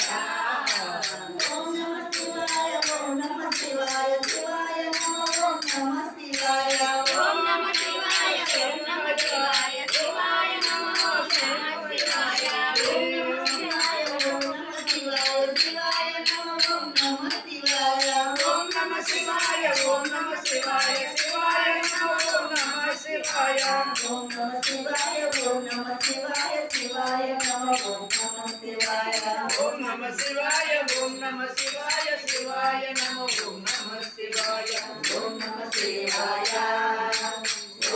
శివాయ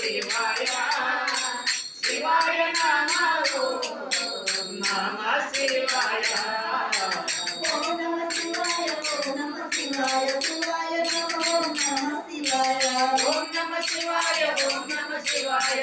శివాయ శివాయ నమో నమ శివాయ ఓం నమ శివాయ ఓం నమ శివాయ శివాయ నమో నమ శివాయ ఓం నమ శివాయ ఓం నమ శివాయ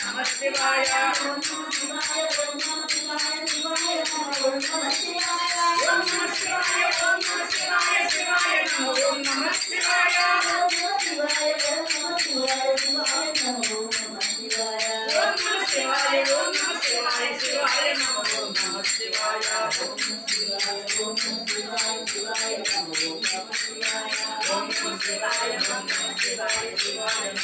శివాయ ఓం